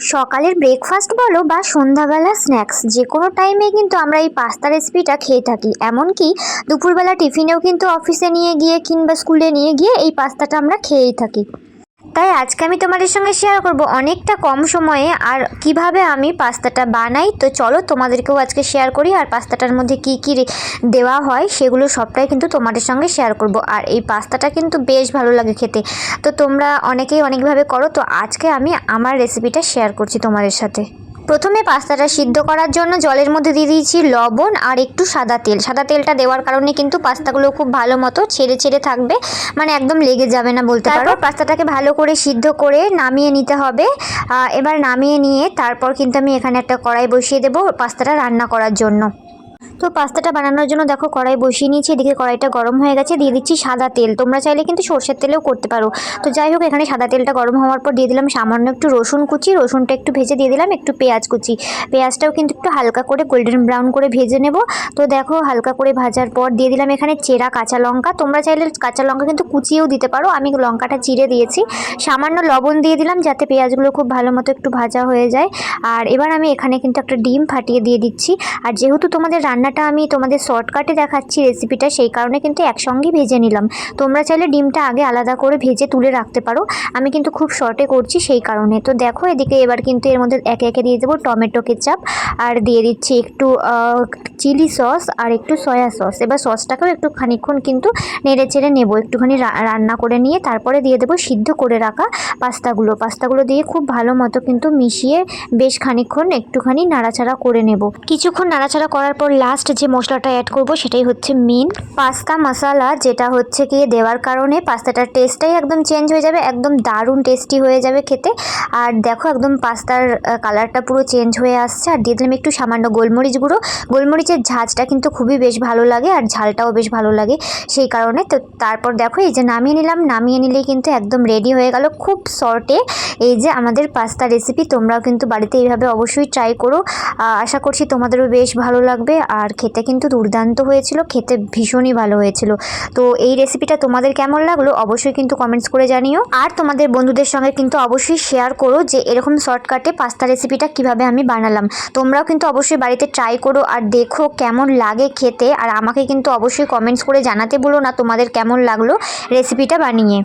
সকালের ব্রেকফাস্ট বলো বা সন্ধ্যাবেলা স্ন্যাক্স যে কোনো টাইমে কিন্তু আমরা এই পাস্তা রেসিপিটা খেয়ে থাকি। এমনকি দুপুরবেলা টিফিনেও কিন্তু অফিসে নিয়ে গিয়ে কিংবা স্কুলে নিয়ে গিয়ে এই পাস্তাটা আমরা খেয়েই থাকি। তাই আজকে আমি তোমাদের সঙ্গে শেয়ার করব অনেকটা কম সময়ে আর কীভাবে আমি পাস্তাটা বানাই। তো চলো তোমাদেরকেও আজকে শেয়ার করি আর পাস্তাটার মধ্যে কি কি দেওয়া হয় সেগুলো সবটাই কিন্তু তোমাদের সঙ্গে শেয়ার করব। আর এই পাস্তাটা কিন্তু বেশ ভালো লাগে খেতে। তো তোমরা অনেকেই অনেকভাবে করো। তো আজকে আমি আমার রেসিপিটা শেয়ার করছি তোমাদের সাথে। প্রথমে পাস্তাটা সিদ্ধ করার জন্য জলের মধ্যে দিয়ে দিয়েছি লবণ আর একটু সাদা তেল। সাদা তেলটা দেওয়ার কারণে কিন্তু পাস্তাগুলো খুব ভালো মতো ছেড়ে ছেড়ে থাকবে মানে একদম লেগে যাবে না বলতে পারো। পাস্তাটাকে ভালো করে সিদ্ধ করে নামিয়ে নিতে হবে। এবার নামিয়ে নিয়ে তারপর কিন্তু আমি এখানে একটা কড়াই বসিয়ে দেবো পাস্তাটা রান্না করার জন্য। তো পাস্তাটা বানানোর জন্য দেখো কড়াই বসিয়ে নিয়েছি, এদিকে কড়াইটা গরম হয়ে গেছে, দিয়ে দিচ্ছি সাদা তেল। তোমরা চাইলে কিন্তু সর্ষের তেলেও করতে পারো। তো যাই হোক, এখানে সাদা তেলটা গরম হওয়ার পর দিয়ে দিলাম সামান্য একটু রসুন কুচি, রসুনটা একটু ভেজে দিয়ে দিলাম একটু পেঁয়াজ কুচি। পেঁয়াজটাও কিন্তু একটু হালকা করে গোল্ডেন ব্রাউন করে ভেজে নেব। তো দেখো হালকা করে ভাজার পর দিয়ে দিলাম এখানে চেরা কাঁচা লঙ্কা। তোমরা চাইলে কাঁচা লঙ্কা কিন্তু কুচিয়েও দিতে পারো। আমি লঙ্কাটা চিড়ে দিয়েছি। সামান্য লবণ দিয়ে দিলাম যাতে পেঁয়াজগুলো খুব ভালো মতো একটু ভাজা হয়ে যায়। আর এবার আমি এখানে কিন্তু একটা ডিম ফাটিয়ে দিয়ে দিচ্ছি। আর যেহেতু তোমাদের রান্নাটা আমি তোমাদের শর্টকাটে দেখাচ্ছি রেসিপিটা সেই কারণে কিন্তু একসঙ্গে ভেজে নিলাম। তোমরা চাইলে ডিমটা আগে আলাদা করে ভেজে তুলে রাখতে পারো। আমি কিন্তু খুব শর্টে করছি সেই কারণে। তো দেখো, এদিকে এবার কিন্তু এর মধ্যে একে একে দিয়ে দেবো টমেটো কেচাপ আর দিয়ে দিচ্ছি একটু চিলি সস আর একটু সয়া সস এবার সসটাকেও একটু খানিকক্ষণ কিন্তু নেড়ে চেড়ে নেব। একটুখানি রান্না করে নিয়ে তারপরে দিয়ে দেবো সিদ্ধ করে রাখা পাস্তাগুলো। পাস্তাগুলো দিয়ে খুব ভালো মতো কিন্তু মিশিয়ে বেশ খানিকক্ষণ একটুখানি নাড়াচাড়া করে নেব। কিছুক্ষণ নাড়াচাড়া করার পর লাস্ট যে মশলাটা অ্যাড করব সেটাই হচ্ছে মেন পাস্তা মশলা যেটা হচ্ছে কি দেওয়ার কারণে পাস্তাটার টেস্টটাই একদম চেঞ্জ হয়ে যাবে, একদম দারুণ টেস্টি হয়ে যাবে খেতে। আর দেখো একদম পাস্তার কালারটা পুরো চেঞ্জ হয়ে আসছে। আর দিয়ে দিলাম একটু সামান্য গোলমরিচ গুঁড়ো। গোলমরিচের ঝাঁঝটা কিন্তু খুবই বেশ ভালো লাগে আর ঝালটাও বেশ ভালো লাগে সেই কারণে। তো তারপর দেখো এই যে নামিয়ে নিলাম, নামিয়ে নিলেই কিন্তু একদম রেডি হয়ে গেল খুব শর্টে এই যে আমাদের পাস্তা রেসিপি তোমরাও কিন্তু বাড়িতে এইভাবে অবশ্যই ট্রাই করো। আশা করছি তোমাদেরও বেশ ভালো লাগবে। আর খেতে কিন্তু দুর্দান্ত হয়েছিল, খেতে ভীষণই ভালো হয়েছিল। তো এই রেসিপিটা তোমাদের কেমন লাগল অবশ্যই কিন্তু কমেন্টস করে জানিও। আর তোমাদের বন্ধুদের সঙ্গে কিন্তু অবশ্যই শেয়ার করো যে এরকম শর্টকাটে পাস্তা রেসিপিটা কীভাবে আমি বানালাম। তোমরাও কিন্তু অবশ্যই বাড়িতে ট্রাই করো আর দেখো কেমন লাগে খেতে। আর আমাকে কিন্তু অবশ্যই কমেন্টস করে জানাতে বলো না তোমাদের কেমন লাগল রেসিপিটা বানিয়ে।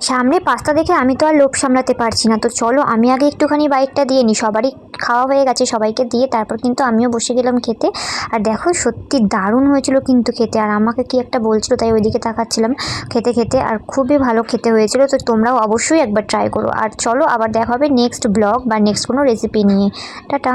সামনে পাস্তা দেখে আমি তো আর লোভ সামলাতে পারছি না। তো চলো, আমি আগে একটুখানি বাইকটা দিয়ে নিই সবারই খাওয়া হয়ে গেছে, সবাইকে দিয়ে তারপর কিন্তু আমিও বসে গেলাম খেতে। আর দেখো, সত্যি দারুণ হয়েছিল কিন্তু খেতে। আর আমাকে কি একটা বলছিল, তাই ওইদিকে তাকাচ্ছিলাম খেতে খেতে। আর খুবই ভালো খেতে হয়েছিল, তো তোমরাও অবশ্যই একবার ট্রাই করো। আর চলো, আবার দেখা হবে নেক্সট ব্লগ বা নেক্সট কোনো রেসিপি নিয়ে। টাটা।